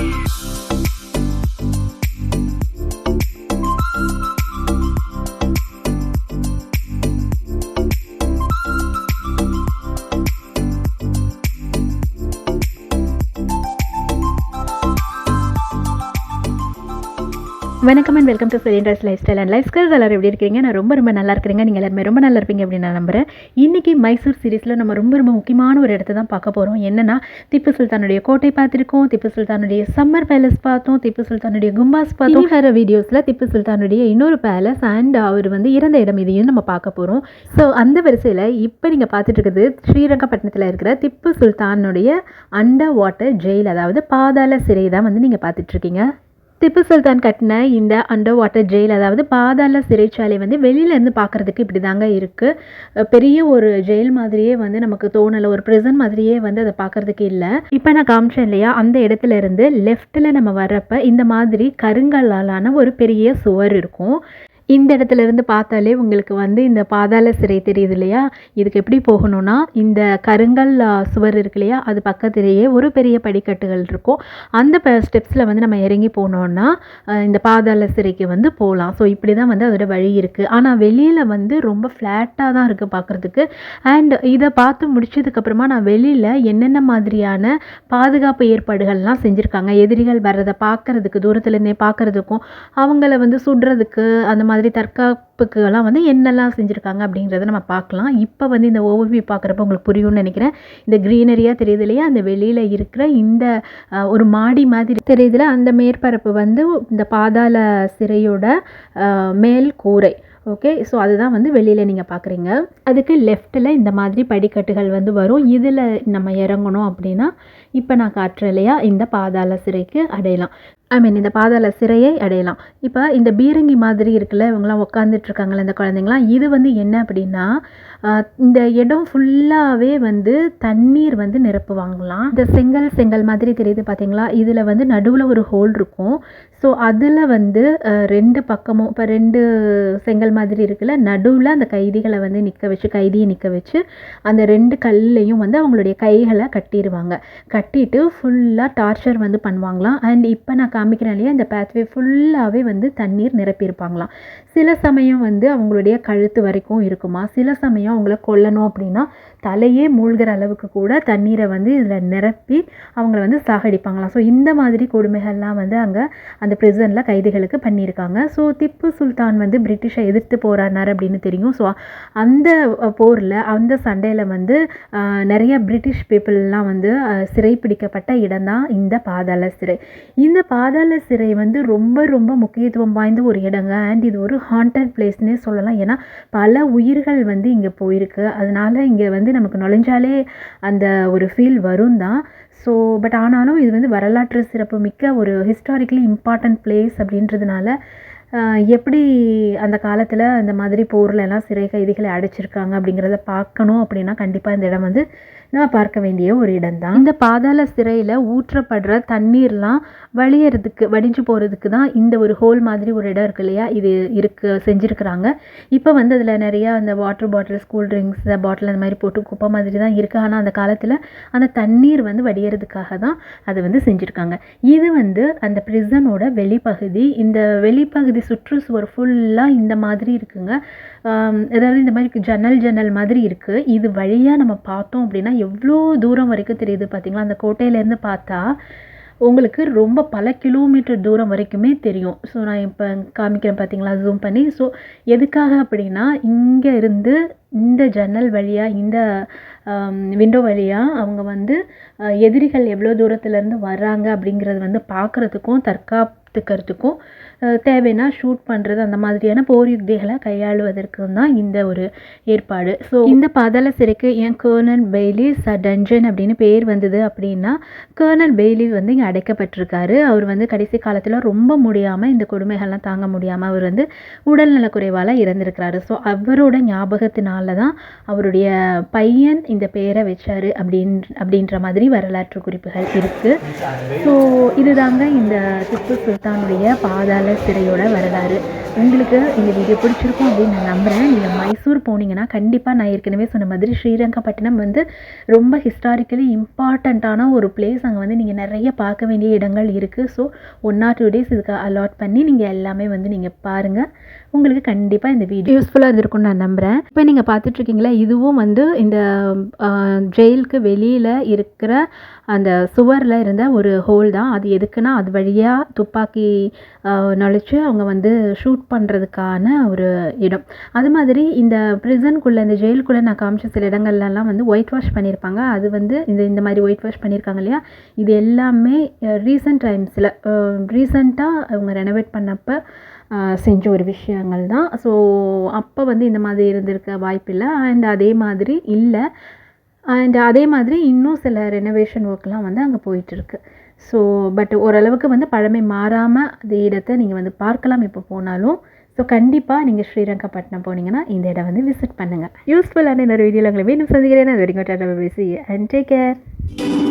Bye. வணக்கம் and welcome to ஃபெரின்ட்ரஸ் lifestyle and lifestyles எல்லாரும் எப்படி இருக்கிறீங்க நான் ரொம்ப ரொம்ப நல்லா இருக்கிறேங்க. நீங்கள் எல்லாருமே ரொம்ப நல்லா இருப்பீங்க அப்படின்னு நான் நம்புறேன். இன்றைக்கி மைசூர் சீரிஸில் நம்ம ரொம்ப ரொம்ப முக்கியமான ஒரு இடத்த தான் பார்க்க போகிறோம் என்னன்னா திப்பு சுல்தானுடைய கோட்டை பார்த்துருக்கோம் திப்பு சுல்தானுடைய சம்மர் பேலஸ் பார்த்தோம் திப்பு சுல்தானுடைய கும்பாஸ் பார்த்தோம். வேறு வீடியோஸில் திப்பு சுல்தானுடைய இன்னொரு பேலஸ் அண்ட் அவர் வந்து இறந்த இடம் இதையும் நம்ம பார்க்க போகிறோம் ஸோ அந்த வரிசையில் இப்போ நீங்கள் பார்த்துட்டு இருக்கிறது ஸ்ரீரங்கப்பட்டினத்தில் இருக்கிற திப்பு சுல்தானுடைய அண்டர் வாட்டர் ஜெயில் அதாவது பாதாள சிறை தான் வந்து நீங்கள் பார்த்துட்ருக்கீங்க திப்பு சுல்தான் கட்டின இந்த அண்டர் வாட்டர் ஜெயில் அதாவது பாதாள சிறைச்சாலை வந்து வெளியிலேருந்து பார்க்குறதுக்கு இப்படி தாங்க இருக்குது பெரிய ஒரு ஜெயில் மாதிரியே வந்து நமக்கு தோணலை ஒரு ப்ரிசன் மாதிரியே வந்து அதை பார்க்குறதுக்கு இல்லை. இப்போ நான் காமிச்சேன் இல்லையா அந்த இடத்துல இருந்து லெஃப்ட்டில் நம்ம வர்றப்ப இந்த மாதிரி கருங்கல்லாலான ஒரு பெரிய சுவர் இருக்கும். இந்த இடத்துல இருந்து பார்த்தாலே உங்களுக்கு வந்து இந்த பாதாள சிறை தெரியுது இல்லையா? இதுக்கு எப்படி போகணும்னா இந்த கருங்கல் சுவர் இருக்கு இல்லையா? அது பக்கத்திலேயே ஒரு பெரிய படிக்கட்டுகள் இருக்கும். அந்த ஸ்டெப்ஸில் வந்து நம்ம இறங்கி போனோம்னா இந்த பாதாள சிறைக்கு வந்து போகலாம் ஸோ இப்படி தான் வந்து அதோட வழி இருக்குது ஆனால் வெளியில் வந்து ரொம்ப ஃப்ளாட்டாக தான் இருக்குது பார்க்குறதுக்கு அண்ட் இதை பார்த்து முடிச்சதுக்கப்புறமா நான் வெளியில் என்னென்ன மாதிரியான பாதுகாப்பு ஏற்பாடுகள்லாம் செஞ்சுருக்காங்க? எதிரிகள் வர்றதை பார்க்கறதுக்கு தூரத்துலேருந்தே பார்க்குறதுக்கும் அவங்கள வந்து சுடுறதுக்கு அந்த மாதிரி தற்காப்புக்கெல்லாம் வந்து என்னெல்லாம் செஞ்சுருக்காங்க அப்படிங்கிறத நம்ம பார்க்கலாம். இப்போ வந்து இந்த ஓவர்வியூ பார்க்குறப்ப உங்களுக்கு புரியும்னு நினைக்கிறேன். இந்த க்ரீனரியாக தெரியுது இல்லையா அந்த வெளியில் இருக்கிற இந்த ஒரு மாடி மாதிரி தெரியுதுல அந்த மேற்பரப்பு வந்து இந்த பாதாள சிறையோட மேல் கூரை. ஓகே ஸோ அதுதான் வந்து வெளியில் நீங்கள் பார்க்குறீங்க. அதுக்கு லெஃப்ட்டில் இந்த மாதிரி படிக்கட்டுகள் வந்து வரும். இதில் நம்ம இறங்கணும் அப்படின்னா இப்போ நான் காட்டுறேன் இல்லையா? இந்த பாதாள சிறைக்கு அடையலாம். ஐ மீன் இந்த பாதாள சிறையை அடையலாம். இப்போ இந்த பீரங்கி மாதிரி இருக்குல்ல இவங்களாம் உட்காந்துட்டு இந்த குழந்தைங்களாம் இது வந்து என்ன அப்படின்னா இந்த இடம் ஃபுல்லாகவே வந்து தண்ணீர் வந்து நிரப்புவாங்களாம். இந்த செங்கல் செங்கல் மாதிரி தெரியுது பார்த்தீங்களா இதில் வந்து நடுவில் ஒரு ஹோல் இருக்கும். ஸோ அதில் வந்து ரெண்டு பக்கமும் இப்போ ரெண்டு செங்கல் மாதிரி இருக்குல்ல நடுவில் அந்த கைதிகளை வந்து நிற்க வச்சு கைதியை நிற்க வச்சு அந்த ரெண்டு கல்லையும் வந்து அவங்களுடைய கைகளை கட்டிடுவாங்க கட்டிட்டு ஃபுல்லாக டார்ச்சர் வந்து பண்ணுவாங்களாம். அண்ட் இப்போ நான் காமிக்கிறனாலேயே அந்த பேத்வே ஃபுல்லாகவே வந்து தண்ணீர் நிரப்பியிருப்பாங்களாம். சில சமயம் வந்து அவங்களுடைய கழுத்து வரைக்கும் இருக்குமா? சில சமயம் அவங்கள கொல்லணும் அப்படின்னா தலையே மூழ்கிற அளவுக்கு கூட தண்ணீரை வந்து இதில் நிரப்பி அவங்கள வந்து சாகடிப்பாங்களாம். ஸோ இந்த மாதிரி கொடுமைகள்லாம் வந்து அங்கே அந்த ப்ரிசனில் கைதிகளுக்கு பண்ணியிருக்காங்க. ஸோ திப்பு சுல்தான் வந்து பிரிட்டிஷை எதிர்த்து போராடினார் அப்படின்னு தெரியும். ஸோ அந்த போரில் அந்த சண்டையில் வந்து நிறைய பிரிட்டிஷ் பீப்புளெலாம் வந்து சிறைப்பிடிக்கப்பட்ட சிறை பிடிக்கப்பட்ட இடம்தான் இந்த பாதாள சிறை. இந்த பாதாள சிறை வந்து ரொம்ப ரொம்ப முக்கியத்துவம் வாய்ந்த ஒரு இடங்க. அண்ட் இது ஒரு ஹாண்டட் பிளேஸ்னே சொல்லலாம். ஏன்னா பல உயிர்கள் வந்து இங்கே போயிருக்கு. அதனால இங்கே வந்து நமக்கு நுழைஞ்சாலே அந்த ஒரு ஃபீல் வரும் தான் ஸோ பட் ஆனாலும் இது வந்து வரலாற்று சிறப்பு மிக்க ஒரு ஹிஸ்டாரிக்கலி இம்பார்ட்டன்ட் பிளேஸ் அப்படின்றதுனால எப்படி அந்த காலத்தில் அந்த மாதிரி போரில் எல்லாம் சிறை கைதிகளை அடைச்சிருக்காங்க அப்படிங்கிறத பார்க்கணும் அப்படின்னா கண்டிப்பாக இந்த இடம் வந்து நம்ம பார்க்க வேண்டிய ஒரு இடம்தான். இந்த பாதாள சிறையில் ஊற்றப்படுற தண்ணீர்லாம் வழியறதுக்கு வடிஞ்சு போகிறதுக்கு தான் இந்த ஒரு ஹோல் மாதிரி ஒரு இடம் இருக்கு இல்லையா? இது இருக்கு செஞ்சுருக்குறாங்க. இப்போ வந்து அதில் நிறையா அந்த water bottle school drinks bottle அந்த மாதிரி போட்டு குப்பை மாதிரி தான் இருக்குது ஆனால் அந்த காலத்தில் அந்த தண்ணீர் வந்து வடியறதுக்காக தான் அதை வந்து செஞ்சுருக்காங்க. இது வந்து அந்த ப்ரிசனோட வெளிப்பகுதி. இந்த வெளிப்பகுதி சுற்றுச்சுவர் ஃபுல்லாக இந்த மாதிரி இருக்குங்க. அதாவது இந்த மாதிரி ஜன்னல் ஜன்னல் மாதிரி இருக்குது இது வழியாக நம்ம பார்த்தோம் அப்படின்னா எவ்வளோ தூரம் வரைக்கும் தெரியுது பார்த்தீங்களா? அந்த கோட்டையிலேருந்து பார்த்தா உங்களுக்கு ரொம்ப பல கிலோமீட்டர் தூரம் வரைக்குமே தெரியும். ஸோ நான் இப்போ காமிக்கிறேன் பார்த்தீங்களா? ஜூம் பண்ணி. ஸோ எதுக்காக அப்படின்னா இங்கே இருந்து இந்த ஜன்னல் வழியாக இந்த விண்டோ வழியாக அவங்க வந்து எதிரிகள் எவ்வளோ தூரத்துலேருந்து வர்றாங்க அப்படிங்கிறது வந்து பார்க்குறதுக்கும் தற்காத்துக்கிறதுக்கும் தேவைன்னா ஷூட் பண்ணுறது அந்த மாதிரியான போர் யுக்திகளை கையாளுவதற்கும் தான் இந்த ஒரு ஏற்பாடு. ஸோ இந்த பாதாள சிறைக்கு ஏன் கர்னல் ச டஞ்சன் அப்படின்னு பேர் வந்தது அப்படின்னா கர்னல் பெய்லி வந்து இங்கே அடைக்கப்பட்டிருக்காரு. அவர் வந்து கடைசி காலத்தில் ரொம்ப முடியாமல் இந்த கொடுமைகள்லாம் தாங்க முடியாமல் அவர் வந்து உடல்நலக்குறைவால் இறந்திருக்கிறாரு. ஸோ அவரோட ஞாபகத்தினால் தான் அவருடைய பையன் இந்த பேரை வச்சாரு அப்படின் அப்படின்ற மாதிரி வரலாற்று குறிப்புகள் இருக்குது ஸோ இதுதாங்க இந்த திப்பு சுல்தானுடைய பாதாள சிறையோட வரலாறு. உங்களுக்கு இந்த வீடியோ பிடிச்சிருக்கும் அப்படின்னு நான் நம்புகிறேன் நீங்கள் மைசூர் போனீங்கன்னா கண்டிப்பாக நான் ஏற்கனவே சொன்ன மாதிரி ஸ்ரீரங்கப்பட்டினம் வந்து ரொம்ப ஹிஸ்டாரிக்கலி இம்பார்ட்டண்ட்டான ஒரு பிளேஸ் அங்கே வந்து நீங்கள் நிறைய பார்க்க வேண்டிய இடங்கள் இருக்குது so one or two days இதுக்கு அலாட் பண்ணி நீங்கள் எல்லாமே வந்து நீங்கள் பாருங்கள் உங்களுக்கு கண்டிப்பாக இந்த வீடியோ யூஸ்ஃபுல்லாக இருந்திருக்கும்னு நான் நம்புகிறேன் இப்போ நீங்கள் பார்த்துட்ருக்கீங்களா இதுவும் வந்து இந்த ஜெயிலுக்கு வெளியில் இருக்கிற அந்த சுவரில் இருந்த ஒரு ஹோல் தான். அது எதுக்குன்னா அது வழியாக துப்பாக்கி நுழைச்சி அவங்க வந்து ஷூட் பண்ணுறதுக்கான ஒரு இடம். அது மாதிரி இந்த ப்ரிசனுக்குள்ளே இந்த ஜெயிலுக்குள்ளே நான் காமிச்ச சில இடங்கள்லாம் வந்து ஒயிட் வாஷ் பண்ணியிருப்பாங்க அது வந்து இந்த இந்த மாதிரி ஒயிட் வாஷ் பண்ணியிருக்காங்க இல்லையா? இது எல்லாமே ரீசெண்ட் டைம்ஸில் ரீசண்டாக அவங்க ரெனோவேட் பண்ணப்போ செஞ்ச ஒரு விஷயங்கள் தான். ஸோ அப்போ வந்து இந்த மாதிரி இருந்திருக்க வாய்ப்பில்லை அண்ட் அதே மாதிரி இல்லை. அண்ட் அதே மாதிரி இன்னும் சில ரெனோவேஷன் ஒர்க்லாம் வந்து அங்கே போயிட்டுருக்கு ஸோ பட் ஓரளவுக்கு வந்து பழமை மாறாமல் அந்த இடத்தை நீங்கள் வந்து பார்க்கலாம் இப்போ போனாலும். ஸோ கண்டிப்பாக நீங்கள் ஸ்ரீரங்கப்பட்டினம் போனீங்கன்னா இந்த இடம் வந்து விசிட் பண்ணுங்கள் யூஸ்ஃபுல்லான இன்னொரு வீடியோவில் உங்களை மீண்டும் சந்திக்கிறேன். அது வரைக்கும் டாடா பேசி அண்ட் டேக் கேர்